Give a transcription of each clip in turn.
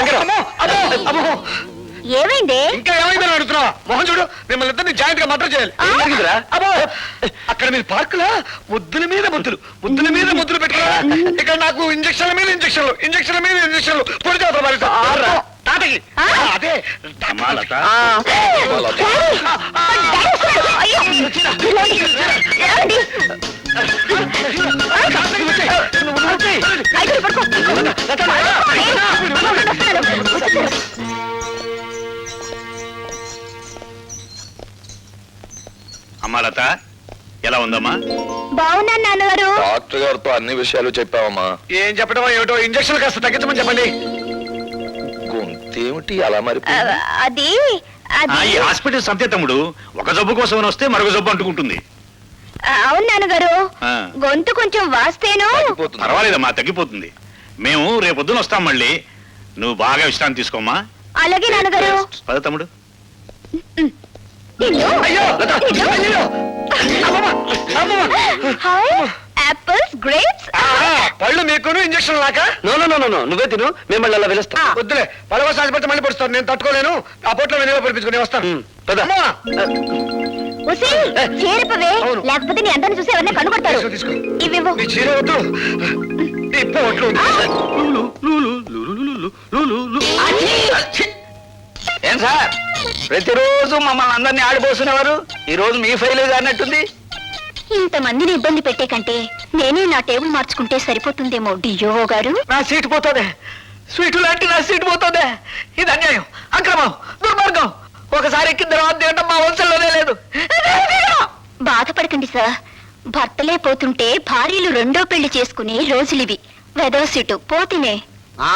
శంకరం. ఏమైంది ఇంకా ఏమైందని అడుగుతున్నా మోహన్ చూడు మిమ్మల్ని ఇద్దరిని జాయింట్గా మటర్ చేయాలి ఏం జరిగిందిరా? అబ్బో అక్కడ మీరు పార్కులా ముద్దుల మీద ముద్దులు ముద్దుల మీద ముద్దులు పెట్టుకున్నా ఇక్కడ నాకు ఇంజక్షన్ల మీద ఇంజక్షన్లు ఇంజక్షన్ల మీద ఇంజక్షన్లు పొడి చేస్తారు మరి ఆర్రా. తాతకి ఆ. ఆ, అదే అమ్మా లత అయ్యో, ఏమండి? అమ్మా లత ఎలా ఉందమ్మా? బాగున్నాను నాన్నగారు. డాక్టర్ గారితో అన్ని విషయాలు చెప్పావమ్మా. ఏం చెప్పడం ఏమిటో ఇంజక్షన్ కాస్త తగ్గించమని చెప్పండి. గొంతేమిటి అలా మరి అది ఆ, అది. ఈ హాస్పిటల్ సంతే తమ్ముడు ఒక జబ్బు కోసం వస్తే మరొక జబ్బు అంటుకుంటుంది. అవును నాన్నగారు. ఆ. గొంతు కొంచెం వాస్తేను. పర్వాలేదమ్మా తగ్గిపోతుంది. మేము రేపొద్దున వస్తాం మళ్ళీ. నువ్వు బాగా విశ్రాంతి తీసుకోమ్మా. అలాగే నాన్నగారు. పద తమ్ముడు. అయ్యో లత, అయ్యో అమ్మమ్మ, అమ్మమ్మ. హాయ్. యాపిల్స్ గ్రేప్స్ ఆ, పళ్ళు మీకును ఇంజక్షన్ లాక నో నో నో నో నువ్వే తిను మిమ్మల్ని అలా పిలుస్తా వద్దులే పడవ సాధిపడితే మళ్ళీ పడుస్తాను నేను తట్టుకోలేను. ఆ పొట్లో వెనుక పడిపించుకుని వస్తాను. ఉమ్, పద. అమ్మా, ఉసి చేరిపవే అవును. లేకపోతే నీ అందరిని చూసి ఎవరిని కనుగొడతారు. తీసుకో, తీసుకో. ఇవివ్వు నీ చీర వద్దు. ఈ పొట్లు వద్దు. ఏం సార్? ప్రతిరోజు మమ్మల్ని అందరినీ ఆడిపోస్తున్నవారు? ఈ రోజు మీ ఫైల్ అన్నట్టుంది ఇంతమందిని ఇబ్బంది పెట్టే కంటే నేనే నా టేబుల్ మార్చుకుంటే సరిపోతుందేమో డియో గారు? నా సీటు పోతుంది. స్వీటు లాంటి నా సీటు పోతుంది. ఇది అన్యాయం అక్రమం దుర్మార్గం. ఒకసారి ఎక్కిన తర్వాత తినడం మా వంశంలోనే లేదు. బాధపడకండి సార్. భర్తలే పోతుంటే భార్యలు రెండో పెళ్ళి చేసుకునే రోజులివి. వెదవ సీటు. పోతినే. ఆ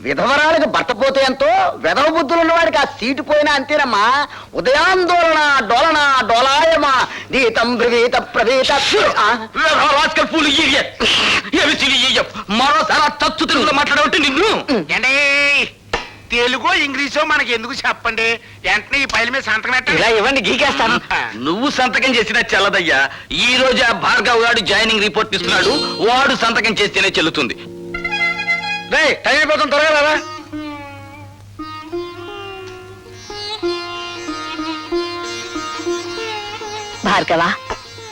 విధవరాలకు భర్త పోతే ఎంతో విధవ బుద్ధులు ఉన్నవాడికి ఆ సీటు పోయినా అంతేనమ్మా. ఉదయాందోళన డోలన డోలాయమా. దీతం బ్రవీత ప్రవీత. మరోసారి తచ్చు తెలుగులో మాట్లాడబట్టి నిన్ను? ఏంటే? తెలుగు ఇంగ్లీషు మనకి ఎందుకు చెప్పండి? వెంటనే ఈ పైల మీద సంతకం ఇలా ఇవ్వండి గీకేస్తాను. నువ్వు సంతకం చేసిన చెల్లదయ్యా. ఈ రోజు ఆ భార్గవ్ గారు జాయినింగ్ రిపోర్ట్ ఇస్తున్నాడు. వాడు సంతకం చేస్తేనే చెల్లుతుంది. రేయ్, టైం అయిపోతుంది త్వరగా రారా? భార్గవ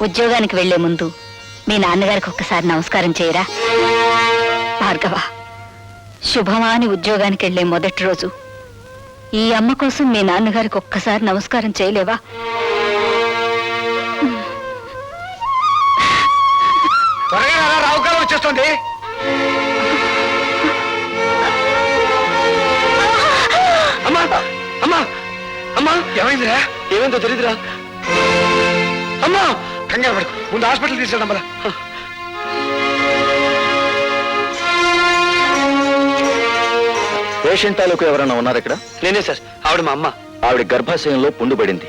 ఉద్యోగానికి వెళ్ళే ముందు మీ నాన్నగారికి ఒక్కసారి నమస్కారం చేయరా? భార్గవ శుభమా అని ఉద్యోగానికి వెళ్ళే మొదటి రోజు. ఈ అమ్మ కోసం మీ నాన్నగారికి ఒక్కసారి నమస్కారం చేయలేవా? త్వరగా రారా రావుకాలం వచ్చేస్తుంది. అమ్మా! అమ్మా! ఏమైందిరా? ఏమేందో తెలియదురా అమ్మా! కంగారు పడు ముందు హాస్పిటల్ తీసుకెళ్దాం మళ్ళా పేషెంట్ తాలూకు ఎవరైనా ఉన్నారు ఇక్కడ? నేనే సార్. ఆవిడ మా అమ్మ. ఆవిడ గర్భాశయంలో పుండు పడింది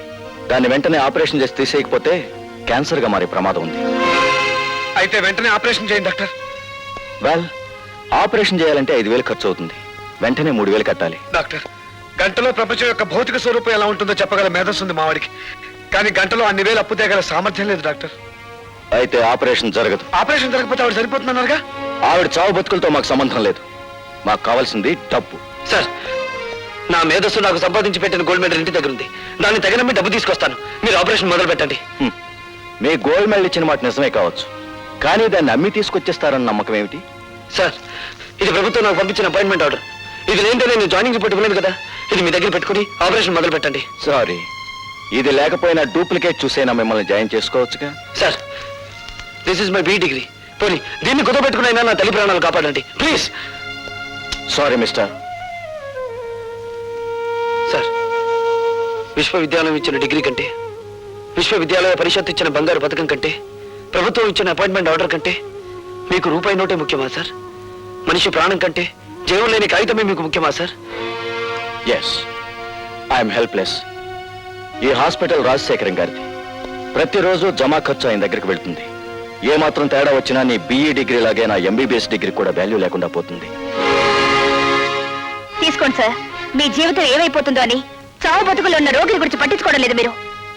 దాన్ని వెంటనే ఆపరేషన్ చేసి తీసేయకపోతే క్యాన్సర్గా మారే ప్రమాదం ఉంది. అయితే వెంటనే ఆపరేషన్ చేయండి డాక్టర్. వెల్ ఆపరేషన్ చేయాలంటే ఐదు వేలు ఖర్చు అవుతుంది. వెంటనే మూడు వేలు కట్టాలి. డాక్టర్. గంటలో ప్రపంచం యొక్క భౌతిక స్వరూపం ఎలా ఉంటుందో చెప్పగల మేధస్సు ఉంది మావాడికి కానీ గంటలో అన్ని వేలు అప్పు తేగల సామర్థ్యం లేదు డాక్టర్. అయితే ఆపరేషన్ జరగదు. ఆపరేషన్ జరగకపోతే ఆవిడ సరిపోతుందన్నారుగా ఆవిడ చావు బతుకులతో మాకు సంబంధం లేదు. మాకు కావాల్సింది డబ్బు. సార్ నా మేధస్సు నాకు సంపాదించి పెట్టిన గోల్డ్ మెడల్ ఇంటి దగ్గర ఉంది దాన్ని తగినమ్మి డబ్బు తీసుకొస్తాను. మీరు ఆపరేషన్ మొదలు పెట్టండి. మీ గోల్డ్ మెడల్ ఇచ్చిన మాట నిజమే కావచ్చు. కానీ దాన్ని అమ్మి తీసుకొచ్చేస్తారన్న నమ్మకం ఏమిటి? సార్ ఇది ప్రభుత్వం నాకు పంపించిన అపాయింట్మెంట్ ఆర్డర్. ఇది లేదంటే నేను జాయినింగ్ రిపోర్ట్ ఇవ్వలేదు కదా. ఇది మీ దగ్గర పెట్టుకుని ఆపరేషన్ మొదలు పెట్టండి. సారీ. ఇది లేకపోయినా డూప్లికేట్ చూసైనా మిమ్మల్ని join చేసుకోవచ్చుగా? Sir this is my B degree పోనీ దీన్ని కుదపెట్టుకునైనా నా తల్లి ప్రాణాలు కాపాడండి. Please sorry mister. సార్ విశ్వవిద్యాలయం ఇచ్చిన డిగ్రీ కంటే విశ్వవిద్యాలయ పరిషత్ ఇచ్చిన బంగారు పథకం కంటే ప్రభుత్వం ఇచ్చిన అపాయింట్మెంట్ ఆర్డర్ కంటే మీకు రూపాయి నోటే ముఖ్యమా సార్? మనిషి ప్రాణం కంటే జీవం లేని కాగితమే మీకు ముఖ్యమా సార్? ఎస్ ఐఎమ్ హెల్ప్లెస్ ఈ హాస్పిటల్ రాజశేఖరం గారిది. ప్రతిరోజు జమా ఖర్చు ఆయన దగ్గరికి వెళ్తుంది. ఏ మాత్రం తేడా వచ్చినా నీ బీఈ డిగ్రీ లాగే నా ఎంబీబీఎస్ డిగ్రీ కూడా వాల్యూ లేకుండా పోతుంది. తీసుకోండి సార్ మీ జీవితం ఏమైపోతుందో అని చావు బతుకులు ఉన్న రోగిని గురించి పట్టించుకోవడం లేదు మీరు.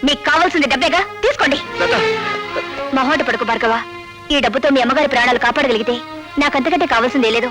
మీకు కావాల్సింది డబ్బేగా? తీసుకోండి. మొహోట పడుకు భార్గవ. ఈ డబ్బుతో మీ అమ్మగారి ప్రాణాలు కాపాడగలిగితే నాకంతకంటే కావాల్సిందే లేదు.